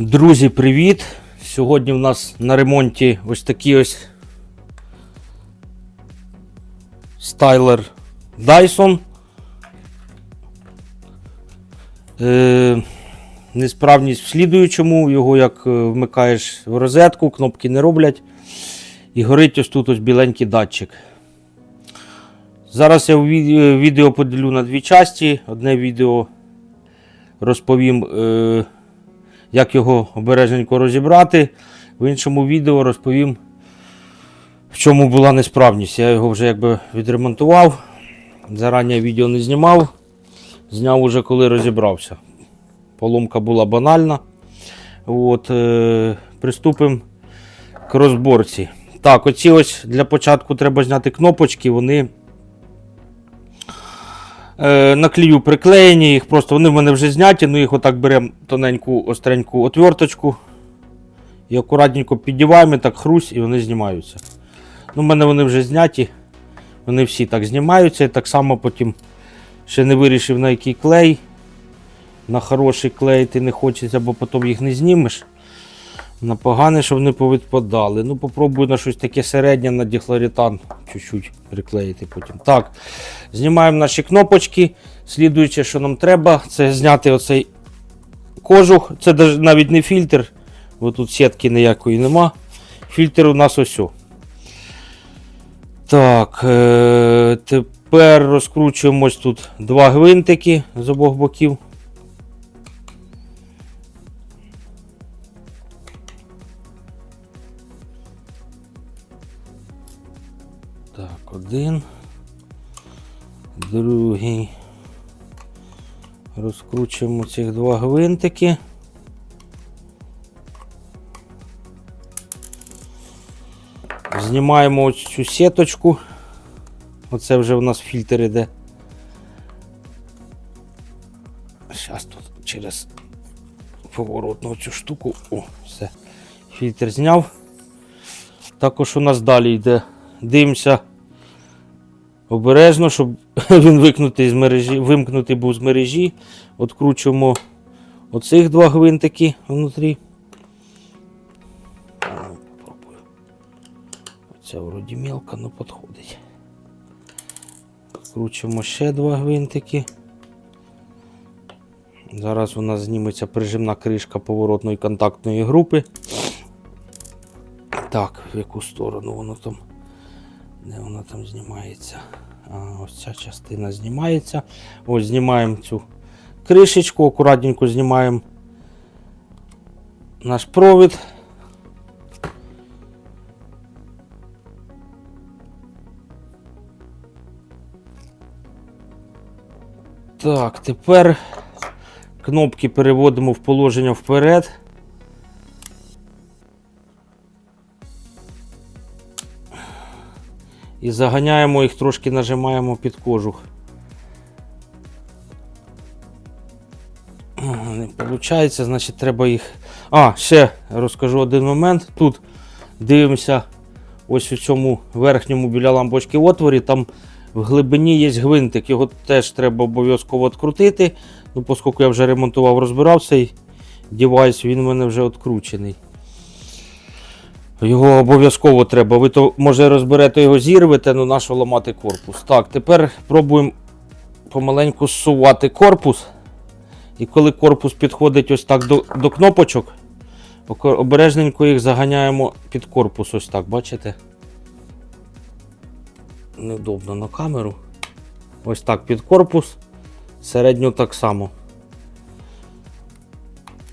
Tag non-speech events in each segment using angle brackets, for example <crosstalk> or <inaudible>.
Друзі, привіт! Сьогодні в нас на ремонті ось такий ось стайлер Dyson. Е, несправність в слідуючому, його як е, вмикаєш в розетку, кнопки не роблять. І горить ось тут ось біленький датчик. Зараз я е, відео поділю на дві часті. Одне відео розповім. Е, як його обережненько розібрати. В іншому відео розповім, в чому була несправність. Я його вже якби відремонтував. Зарані відео не знімав. Зняв уже коли розібрався. Поломка була банальна. От, е, приступимо к розборці. Так, оці ось для початку треба зняти кнопочки, вони е, на приклеєні, їх просто вони в мене вже зняті, ну їх отак беремо тоненьку остреньку отверточку і акуратненько піддіваємо, так хрусь, і вони знімаються. Ну, в мене вони вже зняті, вони всі так знімаються, і так само потім ще не вирішив на який клей. На хороший клей ти не хочеться, бо потім їх не знімеш. На погане, щоб не повідпадали. Ну, попробую на щось таке середнє, на дихлорітан чуть-чуть приклеїти потім. Так, знімаємо наші кнопочки. Слідуюче, що нам треба, це зняти оцей кожух. Це навіть не фільтр, бо тут сітки ніякої нема. Фільтр у нас ось. Так, е- тепер розкручуємо ось тут два гвинтики з обох боків. Так, один. Другий. Розкручуємо цих два гвинтики. Знімаємо ось цю сіточку. Оце вже у нас фільтр іде. Зараз тут через поворотну цю штуку. О, все. Фільтр зняв. Також у нас далі йде. Дивимося обережно, щоб <laughs> він з мережі, вимкнутий був з мережі. Откручуємо оцих два гвинтики внутрі. Ну. Оця вроді мілка, але підходить. Откручуємо ще два гвинтики. Зараз у нас зніметься прижимна кришка поворотної контактної групи. Так, в яку сторону воно там? Де воно там знімається? А, ось ця частина знімається. Ось знімаємо цю кришечку, акуратненько знімаємо наш провід. Так, тепер кнопки переводимо в положення вперед. І заганяємо їх, трошки нажимаємо під кожух. Не виходить, значить треба їх. А, ще розкажу один момент. Тут дивимося ось у цьому верхньому біля лампочки отворі, там в глибині є гвинтик, його теж треба обов'язково відкрутити. Ну, оскільки я вже ремонтував, розбирав цей девайс, він у мене вже відкручений. Його обов'язково треба. Ви то може розберете його, зірвете, ну нащо ламати корпус. Так, тепер пробуємо помаленьку зсувати корпус. І коли корпус підходить ось так до, до кнопочок, обережненько їх заганяємо під корпус. Ось так, бачите? Неудобно на камеру. Ось так під корпус. Середню так само.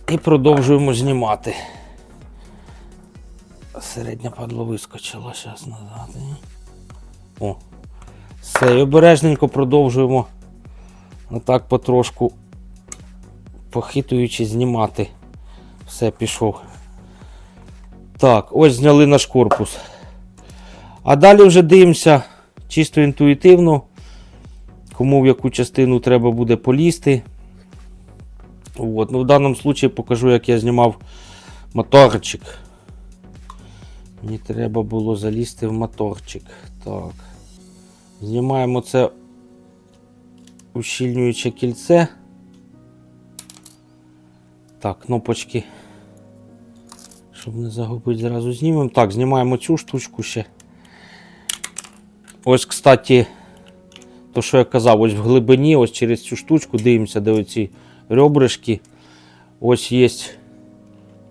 І продовжуємо знімати. Середня падло вискочила зараз назад. О. Все, і обережненько продовжуємо отак потрошку, похитуючи, знімати. Все, пішов. Так, ось зняли наш корпус. А далі вже дивимося чисто інтуїтивно, кому в яку частину треба буде полізти. От. Ну, в даному випадку покажу, як я знімав моторчик. Мені треба було залізти в моторчик. Так. Знімаємо це ущільнююче кільце. Так, кнопочки щоб не загубити, зразу знімемо. Так, знімаємо цю штучку ще. Ось, кстати, то, що я казав, ось в глибині, ось через цю штучку дивимося, де оці ребришки. Ось є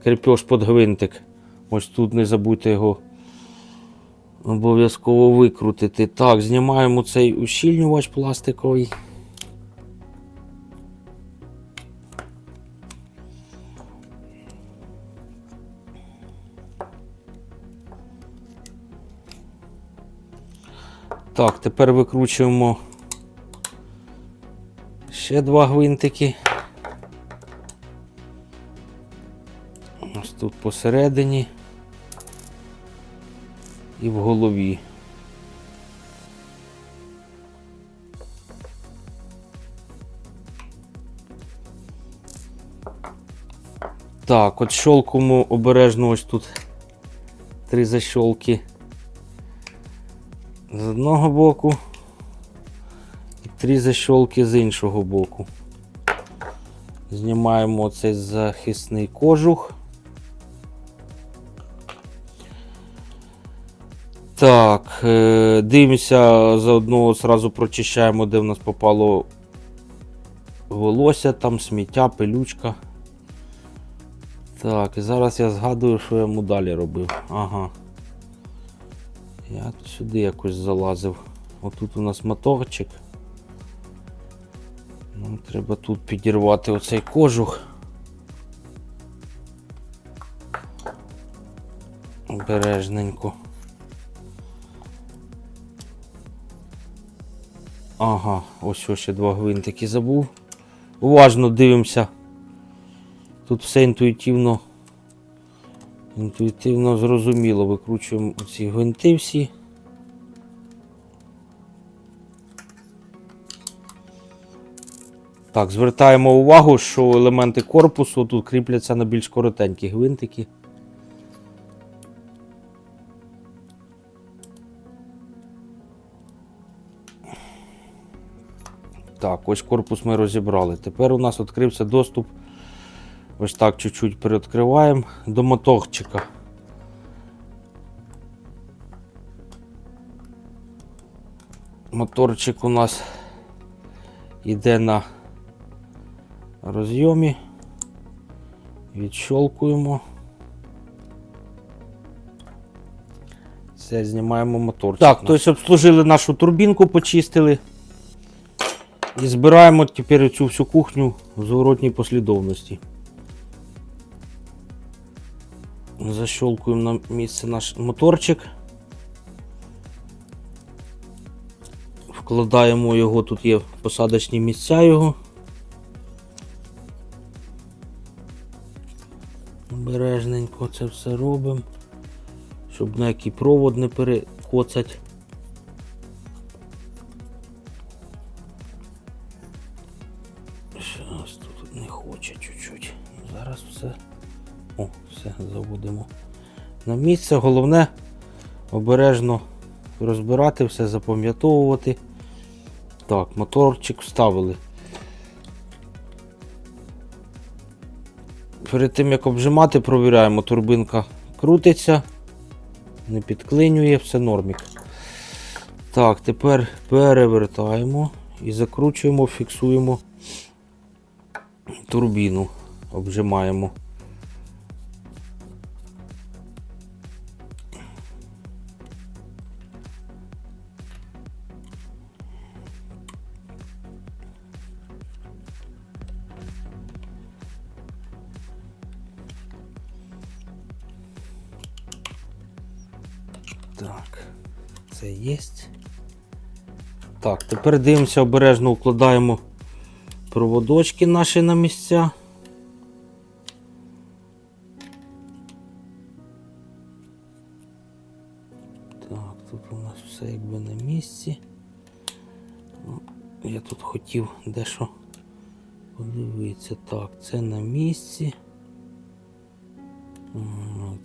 крепеж під гвинтик. Ось тут не забудьте його обов'язково викрутити. Так, знімаємо цей ущільнювач пластиковий. Так, тепер викручуємо ще два гвинтики. Ось тут посередині і в голові. Так, от щолкуємо обережно ось тут три защолки з одного боку і три защолки з іншого боку. Знімаємо цей захисний кожух. Так, е, дивимося, заодно зразу прочищаємо, де в нас попало волосся, там сміття, пилючка. Так, і зараз я згадую, що я йому далі робив. Ага. Я сюди якось залазив. Отут у нас моторчик. Нам треба тут підірвати оцей кожух. Обережненько. Ага, ось ще два гвинтики забув. Уважно дивимося. Тут все інтуїтивно. Інтуїтивно зрозуміло. Викручуємо ці гвинти всі. Так, звертаємо увагу, що елементи корпусу тут кріпляться на більш коротенькі гвинтики. Так, ось корпус ми розібрали. Тепер у нас відкрився доступ. Ось так чуть-чуть переоткриваємо до моторчика. Моторчик у нас йде на розйомі. Відщолкуємо. Все, знімаємо моторчик. Так, тобто обслужили нашу турбінку, почистили. І збираємо тепер цю всю кухню в зворотній послідовності. Защелкуємо на місце наш моторчик. Вкладаємо його, тут є посадочні місця його. Обережненько це все робимо, щоб на який провод не перекоцать. Все, заводимо на місце. Головне обережно розбирати все, запам'ятовувати. Так, моторчик вставили. Перед тим як обжимати, провіряємо, турбинка крутиться, не підклинює, все нормік. Так, тепер перевертаємо і закручуємо, фіксуємо турбіну, обжимаємо. Тепер дивимося, обережно укладаємо проводочки наші на місця. Так, тут у нас все якби на місці. Ну, Я тут хотів дещо подивитися. Так, це на місці.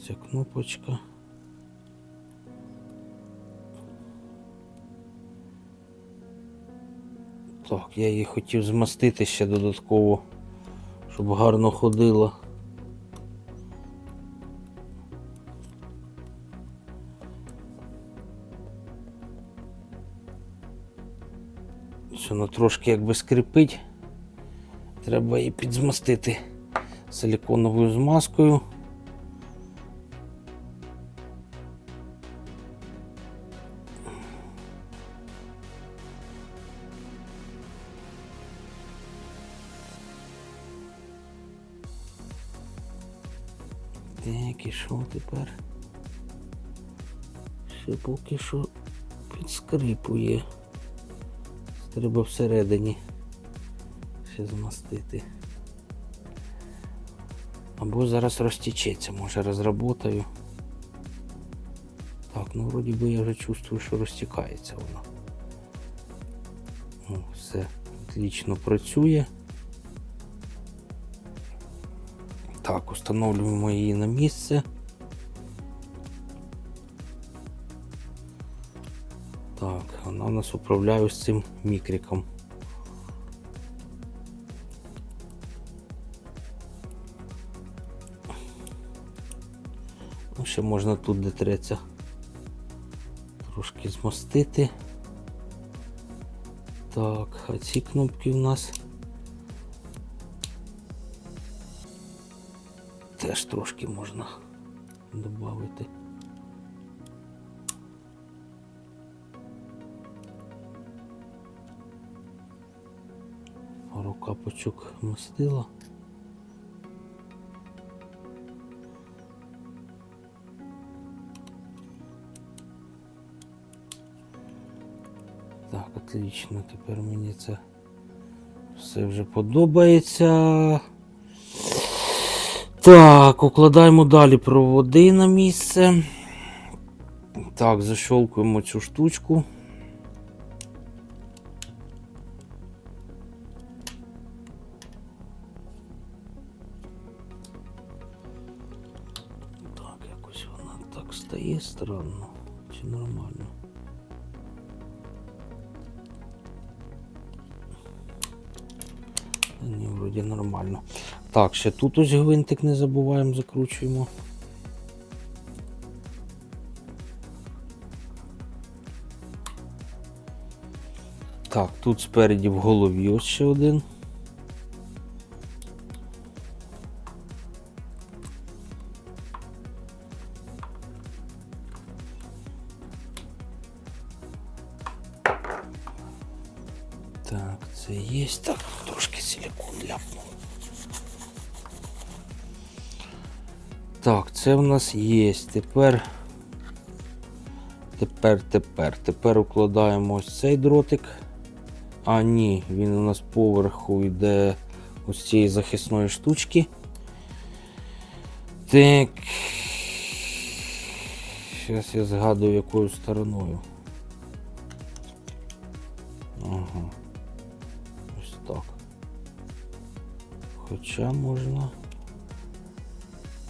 Ця кнопочка. Так, я її хотів змастити ще додатково, щоб гарно ходила. Воно трошки якби скрипить, треба її підзмастити силіконовою змазкою. Так, і що тепер? Ще поки що підскрипує. Треба всередині ще змастити. Або зараз розтічеться, може розработаю. Так, ну вроді би я вже чувствую, що розтікається воно. О, все отлично працює. Так, встановлюємо її на місце. Так, вона у нас управляє з цим мікриком. Ну, ще можна тут де треться трошки змостити. Так, а ці кнопки у нас теж трошки можна додати. Пару капочок мастила. Так, отлично, тепер мені це все вже подобається. Так, укладаємо далі проводи на місце. Так, защолкуємо цю штучку. Так, якось вона так стає странно. Чи нормально? Ні, вроді нормально. Так, ще тут ось гвинтик не забуваємо, закручуємо. Так, тут спереді в голові ось ще один. Це в нас є. Тепер. Тепер, тепер. Тепер укладаємо ось цей дротик. А, ні, він у нас поверху йде ось цієї захисної штучки. Так. Зараз я згадую якою стороною. Ага. Ось так. Хоча можна.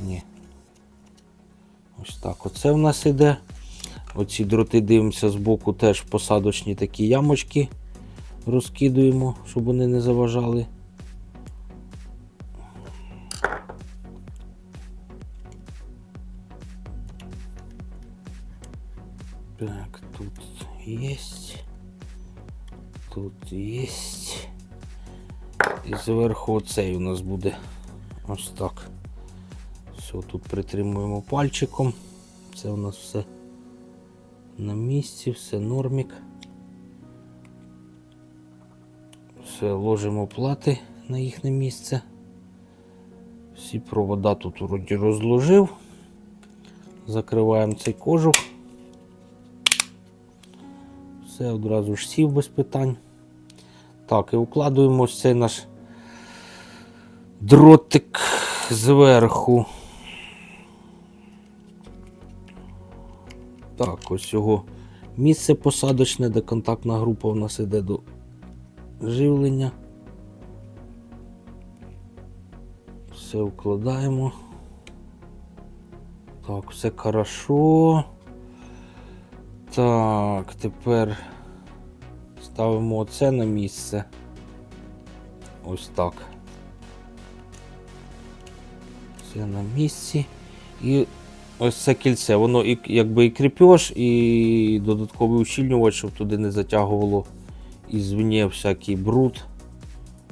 Ні. Ось так. Оце в нас іде. Оці дроти дивимося з боку, теж посадочні такі ямочки розкидуємо, щоб вони не заважали. Так, тут есть. Тут есть. І зверху оцей у нас буде ось так. Все, тут притримуємо пальчиком. Це у нас все на місці, все нормік. Все, ложимо плати на їхнє місце. Всі провода тут вроді розложив. Закриваємо цей кожух. Все одразу ж сів без питань. Так, і укладуємо ось цей наш дротик зверху. Так, ось його місце посадочне, де контактна група у нас іде до живлення. Все укладаємо. Так, все хорошо. Так, тепер ставимо оце на місце. Ось так. Все на місці. І ось це кільце, воно і, якби і кріпеж, і додатковий ущільнювач, щоб туди не затягувало ізвні всякий бруд,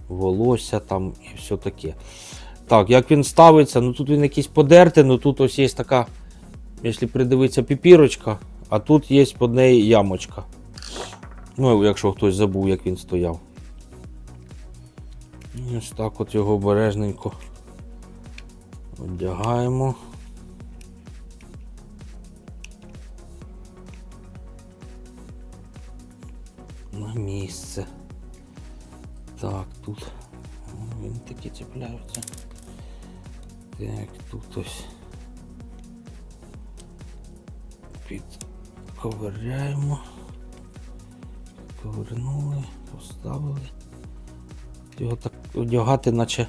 волосся там і все таке. Так, як він ставиться, ну тут він якийсь подертий, ну тут ось є така, якщо придивитися, піпірочка, а тут є під неї ямочка. Ну, якщо хтось забув, як він стояв. Ось так от його обережненько одягаємо. Місце. Так, тут він такі цепляються. Так, тут ось підковиряємо. Повернули, поставили. Його так одягати, наче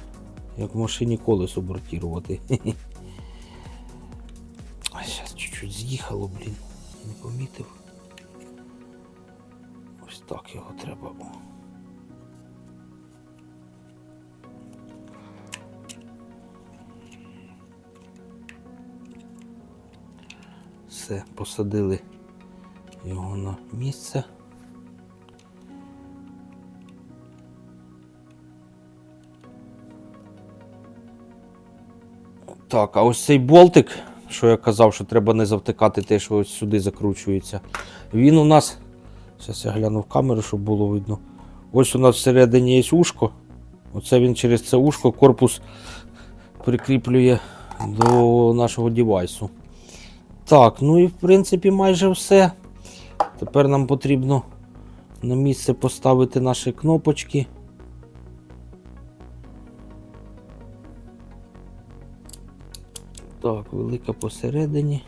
як в машині колесо бортірувати. <laughs> А зараз чуть-чуть з'їхало, блін. Не помітив. Так його треба. О. Все, посадили його на місце. Так, а ось цей болтик, що я казав, що треба не завтикати те, що ось сюди закручується. Він у нас. Зараз я гляну в камеру, щоб було видно. Ось у нас всередині є ушко. Оце він через це ушко корпус прикріплює до нашого девайсу. Так, ну і в принципі майже все. Тепер нам потрібно на місце поставити наші кнопочки. Так, велика посередині.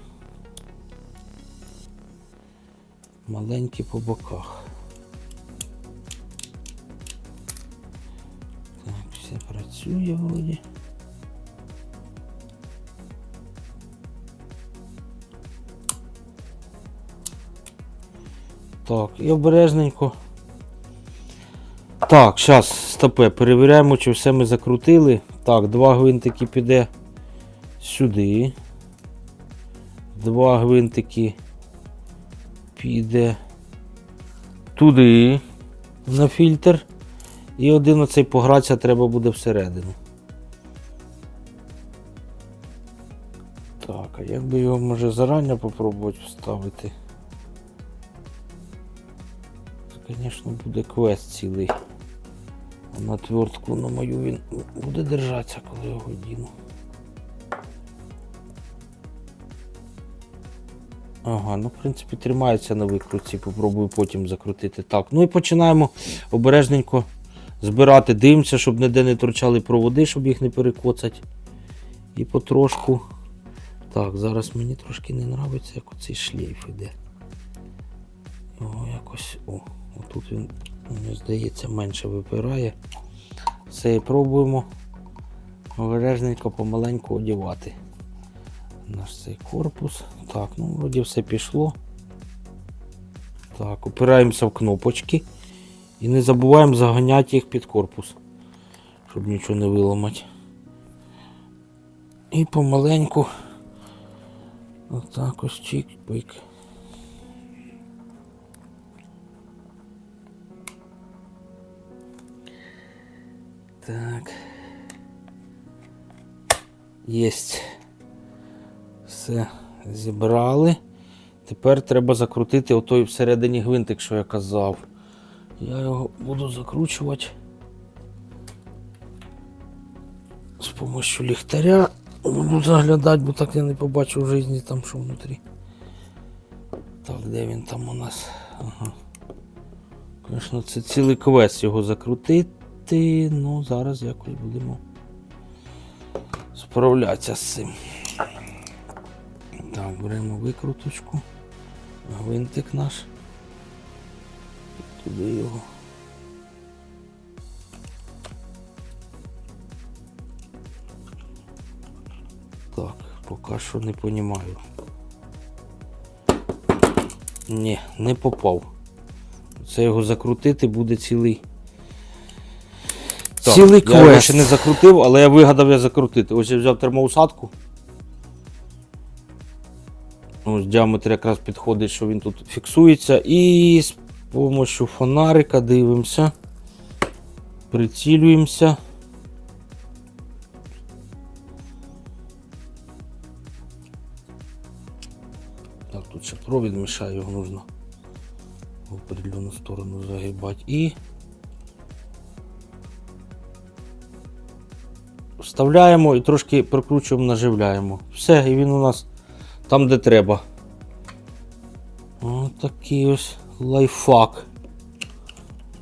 Маленькі по боках. Так, все працює вроді. Так, і обережненько. Так, зараз, стопе, перевіряємо, чи все ми закрутили. Так, два гвинтики піде сюди. Два гвинтики піде туди на фільтр. І один оцей погратися треба буде всередину. Так, а як би його може зарані попробувати вставити? Це, звісно, буде квест цілий. А На твертку на мою він буде держатися, коли його діну. Ага, ну в принципі тримається на викрутці, попробую потім закрутити. Так, ну і починаємо обережненько збирати, дивимося, щоб ніде не торчали проводи, щоб їх не перекоцати. І потрошку. Так, зараз мені трошки не подобається, як оцей шлейф іде. Його якось. О, отут він, мені здається, менше випирає. Все, і пробуємо обережненько помаленьку одягати наш цей корпус. Так, ну вроді все пішло. Так, опираємося в кнопочки і не забуваємо заганяти їх під корпус, щоб нічого не виламати. І помаленьку отак ось чик-пик. Так. Єсть. Все, зібрали. Тепер треба закрутити отой всередині гвинтик, що я казав. Я його буду закручувати з допомогою ліхтаря. Буду заглядати, бо так я не побачу в житті там що внутрі. Так, де він там у нас? Ага. Звісно, це цілий квест його закрутити. Ну, зараз якось будемо справлятися з цим. Так, беремо викруточку, гвинтик наш. І туди його. Так, поки що не розумію. Ні, не попав. Це його закрутити буде цілий. Так, цілий я його ще не закрутив, але я вигадав я закрутити. Ось я взяв термоусадку. Ось діаметр якраз підходить, що він тут фіксується. І помощью фонарика дивимося. Прицілюємося. Так, тут ще провід мішає, його нужно в определенну сторону загибати. І вставляємо і трошки прикручуємо, наживляємо. Все, і він у нас там, де треба. Ось такий ось лайфхак.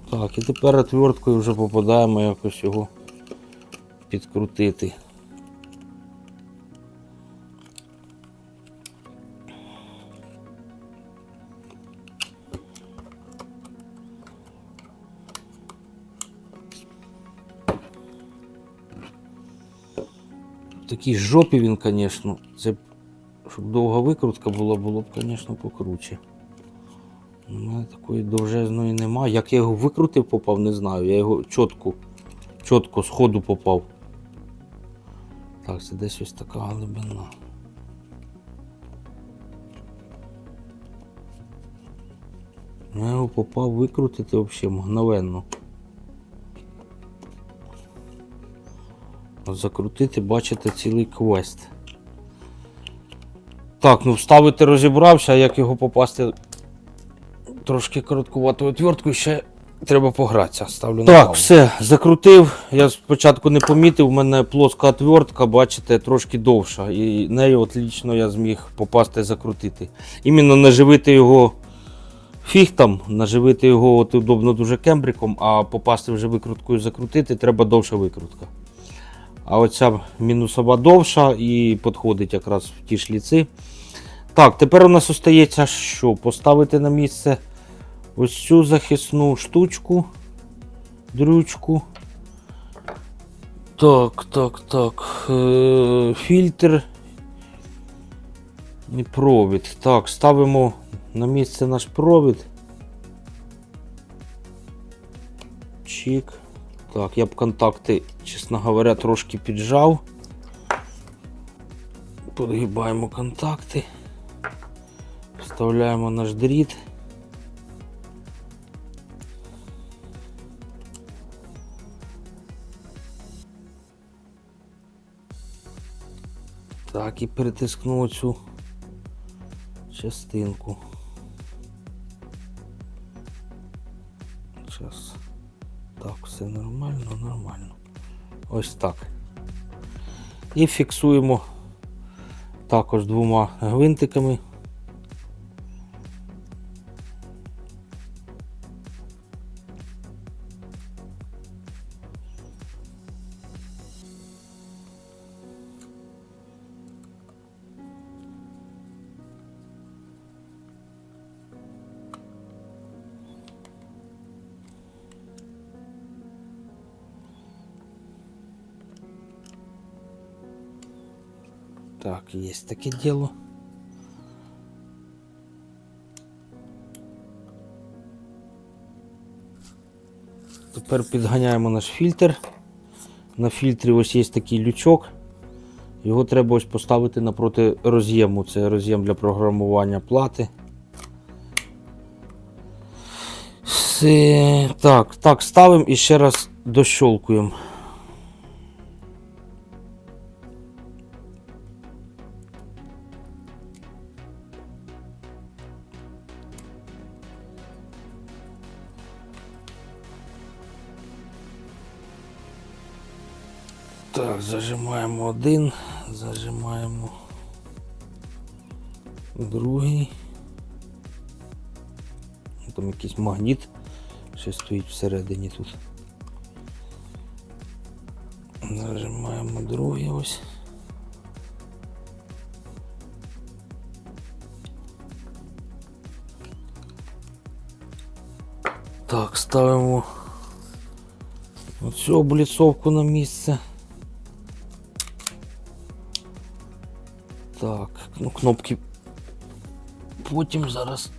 Так, і тепер отверткою вже попадаємо якось його підкрутити. В такій жопі він, звісно. Це щоб довга викрутка була, було б, звісно, покруче. У мене такої довжезної немає. Як я його викрутив, попав, не знаю. Я його чітко, чітко з ходу попав. Так, це десь ось така глибина. Я його попав викрутити взагалі мгновенно. Закрутити, бачите, цілий квест. Так, ну вставити розібрався, а як його попасти трошки короткувату отвертку, ще треба погратися. Ставлю на Так, паузу. все, закрутив. Я спочатку не помітив, у мене плоска отвертка, бачите, трошки довша. І нею отлично я зміг попасти закрутити. Іменно наживити його фіг там, наживити його от удобно дуже кембриком, а попасти вже викруткою закрутити, треба довша викрутка. А оця мінусова довша і підходить якраз в ті шліци. Так, тепер у нас остається що? Поставити на місце ось цю захисну штучку, дрючку. Так, так, так. Е, фільтр і провід. Так, ставимо на місце наш провід. Чик. Так, я б контакти, чесно говоря, трошки піджав. Подгибаємо контакти. Вставляємо наш дріт. Так, і перетискну цю частинку. Все нормально, нормально. Ось так. І фіксуємо також двома гвинтиками. Так, таке діло. Тепер підганяємо наш фільтр. На фільтрі ось є такий лючок. Його треба ось поставити напроти роз'єму. Це роз'єм для програмування плати. Все. Так, так, ставимо і ще раз дощолкуємо. Зажимаємо один, зажимаємо другий. Там якийсь магніт ще стоїть всередині тут. Зажимаємо другий ось. Так, ставимо оцю обліцовку на місце. Так, ну кнопки. Потім зараз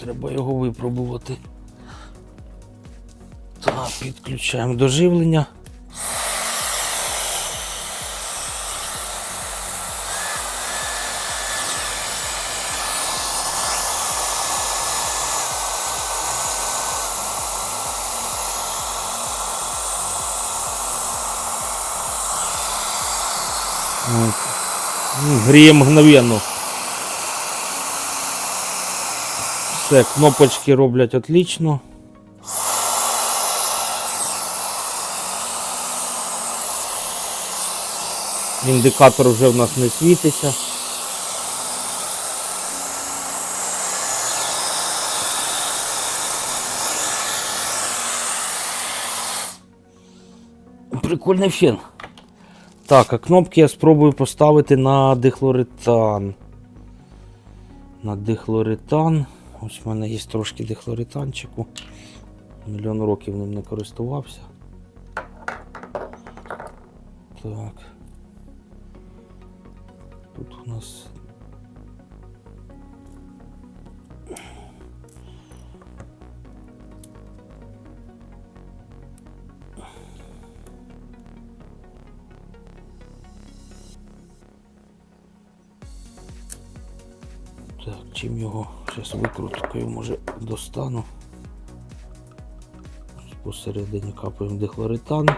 треба його випробувати. Так, підключаємо до живлення. От. Гріє мгновенно. Все, кнопочки роблять отлично. Індикатор вже в нас не світиться. Прикольний фен. Так, а кнопки я спробую поставити на дихлоритан. На дихлоритан. Ось в мене є трошки дихлоританчику. Мільйон років ним не користувався. Так. Тут у нас. Чим його зараз викруткою може достану. Посередині капаємо дихлоритан.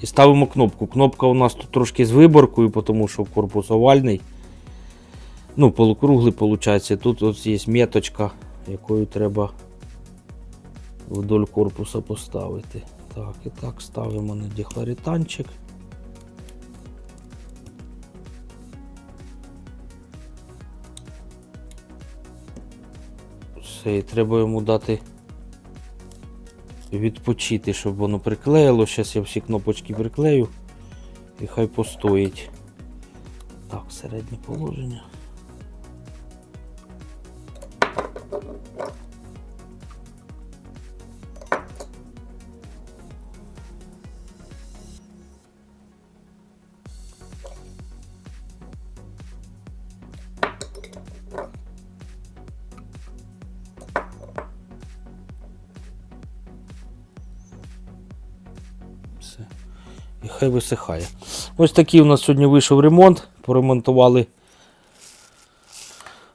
І ставимо кнопку. Кнопка у нас тут трошки з виборкою, тому що корпус овальний. Ну, полукруглий виходить. Тут ось є меточка, якою треба вдоль корпуса поставити. Так, і так ставимо на дихлоританчик. Все, і треба йому дати відпочити, щоб воно приклеїло. Зараз я всі кнопочки приклею і хай постоїть. Так, середнє положення. Висихає. Ось такий у нас сьогодні вийшов ремонт. Поремонтували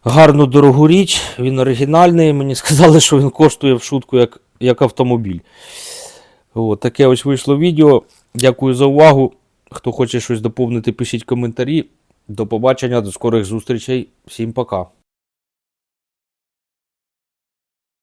гарну дорогу річ. Він оригінальний. Мені сказали, що він коштує в шутку як, як автомобіль. От, таке ось вийшло відео. Дякую за увагу. Хто хоче щось доповнити, пишіть коментарі. До побачення, до скорих зустрічей. Всім пока.